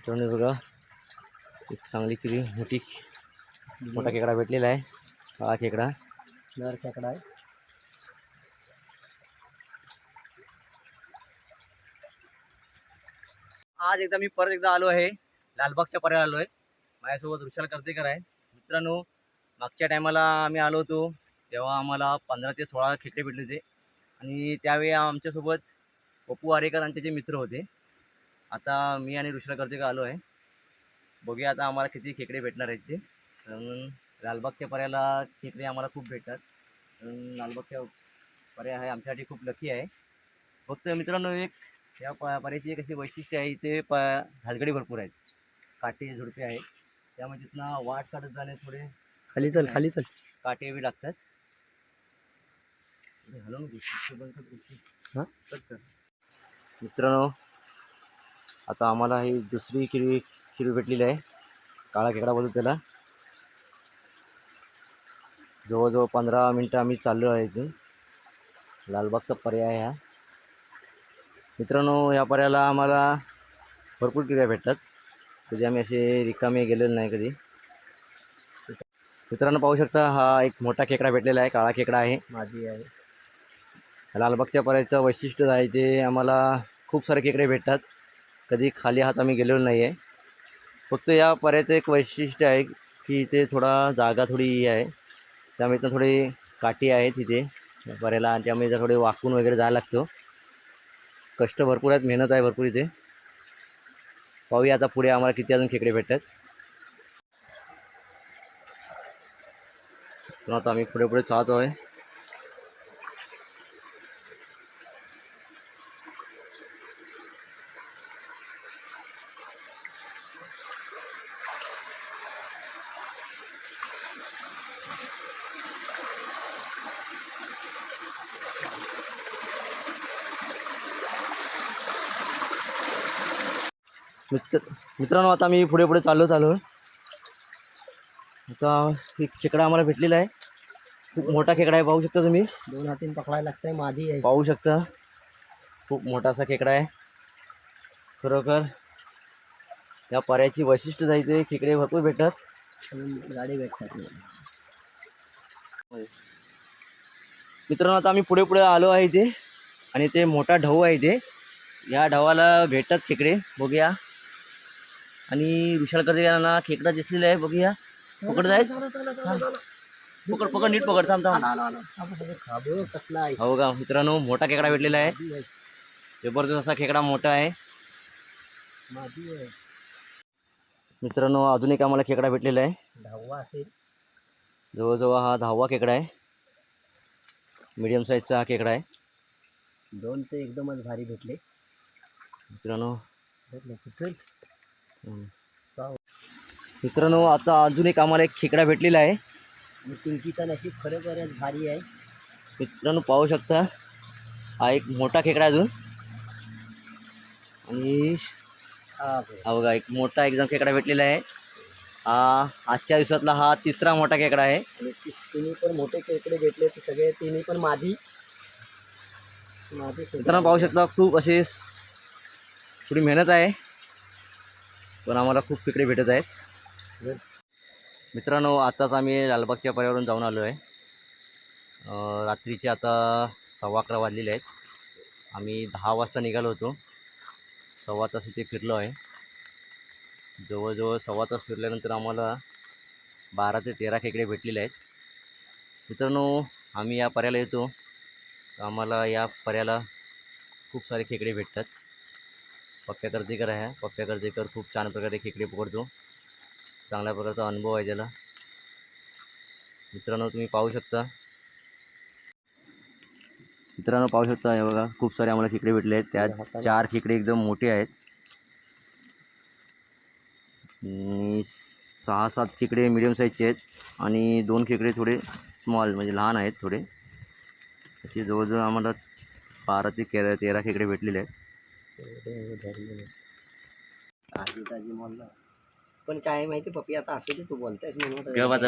मित्रांनो बघा. एक चांगली किती मोठी. मोठा खेकडा भेटलेला आहे. हा खेकडा. नर खेकडा आहे. आज एकदा मी परत एकदा आलो आहे. लालबागच्या पर्याय आलो आहे. माझ्यासोबत वृषाल कर्तेकर आहे. मित्रांनो मागच्या टायमाला आम्ही आलो होतो तेव्हा आम्हाला पंधरा ते सोळा खेकडे भेटले होते. आणि त्यावेळी आमच्यासोबत पप्पू आरेकर आणि त्याचे मित्र होते. आता मी आणि वृषाल कर्तेकर आलो आहे बघूया आता आम्हाला किती खेकडे भेटणार आहेत ते. कारण लालबागच्या पर्याला खेकडे आम्हाला खूप भेटतात. लालबागच्या पर्याय आहे आमच्यासाठी खूप लकी आहे. फक्त मित्रांनो एक या प पर्याची एक अशी वैशिष्ट्य आहे इथे प झाडगडी भरपूर आहेत. काटे झुडपे आहेत. त्यामुळे तिथनं वाट काढत जाणे थोडे खाली चल खाली चल. काटे बी लागतात. मित्रांनो आता आम्हाला ही दुसरी किरवी किरवी भेटलेली आहे. काळा खेकडा बोलतो त्याला. जवळजवळ पंधरा मिनटं आम्ही चाललो आहे इथून. लालबागचा पर्याय हा. मित्रांनो या पर्यायाला आम्हाला भरपूर किऱ्या भेटतात. कधी आम्ही असे रिकामे गेलेलो नाही कधी. मित्रांनो पाहू शकता हा एक मोठा खेकडा भेटलेला आहे. काळा खेकडा आहे. माझी आहे. लालबागच्या पर्यायचं वैशिष्ट्य आहे ते आम्हाला खूप सारे खेकडे भेटतात. कधी खाली हात आम्ही गेलेलो नाही आहे फक्त या पर्यायाचं एक वैशिष्ट्य आहे की इथे थोडा जागा थोडी ही आहे. त्यामुळे इथं थोडी काठी आहे तिथे पर्याला आणि त्यामुळे इथं थोडे वाकून वगैरे जायला लागतो. कष्ट भरपूर आहेत मेहनत आहे भरपूर इथे. पाहूया आता पुढे आम्हाला किती अजून खेकडे भेटतात. तर आता आम्ही पुढे पुढे चालतो आहे मित्र मित्रांनो आता मी पुढे पुढे चाललो चालू आता एक खेकडा आम्हाला भेटलेला आहे. खूप मोठा खेकडा आहे पाहू शकता तुम्ही? दोन हातीन पकडायला लागतंय माझी आहे. पाहू शकता. खूप मोठा असा खेकडा आहे. खरोखर या पर्याची वैशिष्ट्य जायचे खेकडे भरपूर भेटतात. गाडी भेटतात. मित्रांनो आता आम्ही पुढे पुढे आलो आहे इथे. आणि ते मोठा ढऊ आहे इथे. या ढवाला भेटतात खेकडे. बघूया. आणि विशाल करते यांना खेकडा दिसलेला आहे बघूया. पकड जाय पकड पकड नीट पकड थांब थांब. खाबो कसला आहे हो का मित्रांनो मोठा खेकडा भेटलेला आहे. जबरदस्त असा खेकडा मोठा आहे. मित्रांनो अजून एक आम्हाला खेकडा भेटलेला आहे. दहावा असेल जवळजवळ हा दहावा खेकडा आहे. मीडियम साईजचा हा खेकडा आहे. दोन ते एकदमच भारी भेटले. मित्रांनो मित्रांनो आता अजून एक आम्हाला एक खेकडा भेटलेला आहे. पिंकीचा नशीब खरोखरच भारी आहे. मित्रांनो पाहू शकता हा एक मोठा खेकडा अजून. आणि हा बघा एक मोठा एकदम खेकडा भेटलेला आहे. हा आजच्या दिवसातला हा तिसरा मोठा खेकडा आहे. आणि तिन्ही पण मोठे खेकडे भेटले ते सगळे तिन्ही पण माझी माझी मित्रांनो पाहू शकता खूप असे थोडी मेहनत आहे. पण आम्हाला खूप खेकडे भेटत आहेत. मित्रांनो आताच आम्ही लालबागच्या पर्यावरून जाऊन आलो आहे. रात्रीचे आता सव्वा अकरा वाजलेले आहेत. आम्ही दहा वाजता निघालो होतो. सव्वा तास इथे फिरलो आहे. जवळजवळ सव्वा तास फिरल्यानंतर आम्हाला बारा ते तेरा खेकडे भेटलेले आहेत. मित्रांनो आम्ही या पर्याला येतो. आम्हाला या पर्याला खूप सारे खेकडे भेटतात. पप्प्या कर्तेकर आहे. पप्प्या कर्तेकर खूप छान प्रकारे खेकडे पकडतो. चांगल्या प्रकारचा अनुभव आहे त्याला. मित्रांनो तुम्ही पाहू शकता. मित्रांनो पाहू शकता हे बघा खूप सारे आम्हाला खेकडे भेटले आहेत. त्यात चार खेकडे एकदम मोठे आहेत. आणि सहा सात खेकडे मिडियम साईजचे आहेत. आणि दोन खेकडे थोडे स्मॉल म्हणजे लहान आहेत थोडे. असे जवळजवळ आम्हाला बारा ते तेरा तेरा खेकडे भेटलेले आहेत. ताजी ताजी म्हणलं. पण काय माहिती पप्पी आता असू दे तू बोलतायस म्हणून आता. केव्हा